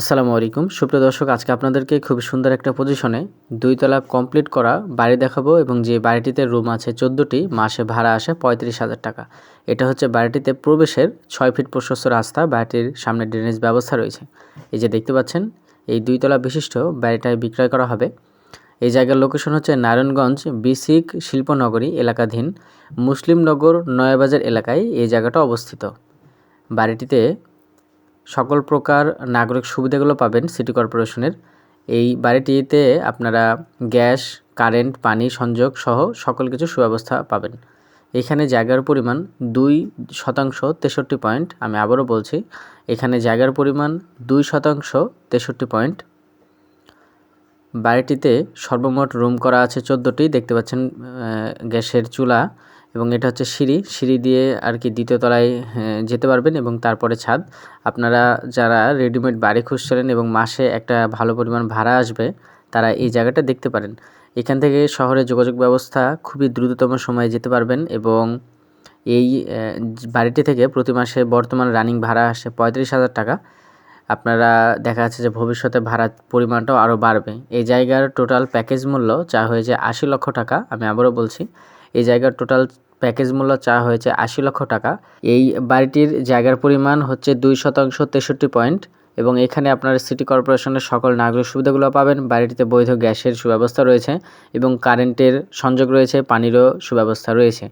আসসালামু আলাইকুম। সুপ্রিয় দর্শক, আজকে আপনাদেরকে খুব সুন্দর একটা পজিশনে দুইতলা কমপ্লিট করা বাড়ি দেখাবো এবং যে বাড়িটিতে রুম আছে চোদ্দোটি, মাসে ভাড়া আসে পঁয়ত্রিশ হাজার টাকা। এটা হচ্ছে বাড়িটিতে প্রবেশের ছয় ফিট প্রশস্ত রাস্তা, বাড়িটির সামনে ড্রেনেজ ব্যবস্থা রয়েছে। এই যে দেখতে পাচ্ছেন, এই দুইতলা বিশিষ্ট বাড়িটায় বিক্রয় করা হবে। এই জায়গার লোকেশন হচ্ছে নারায়ণগঞ্জ বিসিক শিল্পনগরী এলাকাধীন মুসলিমনগর নয়াবাজার এলাকায় এই জায়গাটা অবস্থিত। বাড়িটিতে সকল প্রকার নাগরিক সুবিধাগুলো পাবেন সিটি কর্পোরেশনের। এই বাড়িটিতে আপনারা গ্যাস, কারেন্ট, পানি, সংযোগ সহ সকল কিছু সুব্যবস্থা পাবেন। এখানে জায়গার পরিমাণ দুই শতাংশ তেষট্টি পয়েন্ট, আমি আবারও বলছি, এখানে জায়গার পরিমাণ দুই শতাংশ তেষট্টি পয়েন্ট। বাড়িটিতে সর্বমোট রুম করা আছে চোদ্দোটি, দেখতে পাচ্ছেন গ্যাসের চুলা। এবং এটা হচ্ছে সিঁড়ি। সিঁড়ি দিয়ে আর কি দ্বিতীয় তলায় যেতে পারবেন এবং তারপরে ছাদ। আপনারা যারা রেডিমেড বাড়ি খুঁজছিলেন এবং মাসে একটা ভালো পরিমাণ ভাড়া আসবে, তারা এই জায়গাটা দেখতে পারেন। এখান থেকে শহরে যোগাযোগ ব্যবস্থা খুবই দ্রুততম সময়ে যেতে পারবেন এবং এই বাড়িটি থেকে প্রতি মাসে বর্তমান রানিং ভাড়া আসে পঁয়ত্রিশ হাজার টাকা। আপনারা দেখা যাচ্ছে যে ভবিষ্যতে ভাড়ার পরিমাণটাও আরও বাড়বে। এই জায়গার টোটাল প্যাকেজ মূল্য চা হয়েছে আশি লক্ষ টাকা, আমি আবারও বলছি। এই জায়গার টোটাল প্যাকেজ মূল্য চা হয়েছে আশি লক্ষ টাকা। এই বাড়িটির জায়গার পরিমাণ হচ্ছে দুই শতাংশ তেষট্টি পয়েন্ট। এবং এখানে আপনার সিটি কর্পোরেশনের সকল নাগরিক সুবিধাগুলো পাবেন। বাড়িটিতে বৈধ গ্যাসের সুব্যবস্থা রয়েছে এবং কারেন্টের সংযোগ রয়েছে, পানিরও সুব্যবস্থা রয়েছে।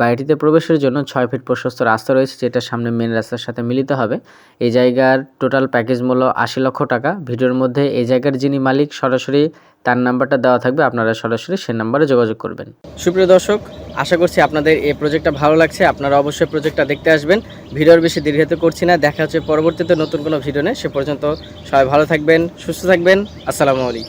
বাড়িটিতে প্রবেশের জন্য ছয় ফিট প্রশস্ত রাস্তা রয়েছে, যেটা সামনে মেন রাস্তার সাথে মিলিত হবে। এই জায়গার টোটাল প্যাকেজ মূল্য আশি লক্ষ টাকা। ভিডিওর মধ্যে এই জায়গার যিনি মালিক, সরাসরি তার নাম্বারটা দেওয়া থাকবে। আপনারা সরাসরি সে নাম্বারে যোগাযোগ করবেন। সুপ্রিয় দর্শক আশা করছি আপনাদের এই প্রজেক্টটা ভালো লাগছে। আপনারা অবশ্যই প্রজেক্টটা দেখতে আসবেন। ভিডিওর বেশি দীর্ঘায়িত করছি না। দেখা হচ্ছে পরবর্তীতে নতুন কোনো ভিডিও নেই সে পর্যন্ত সবাই ভালো থাকবেন, সুস্থ থাকবেন। আসসালামু আলাইকুম।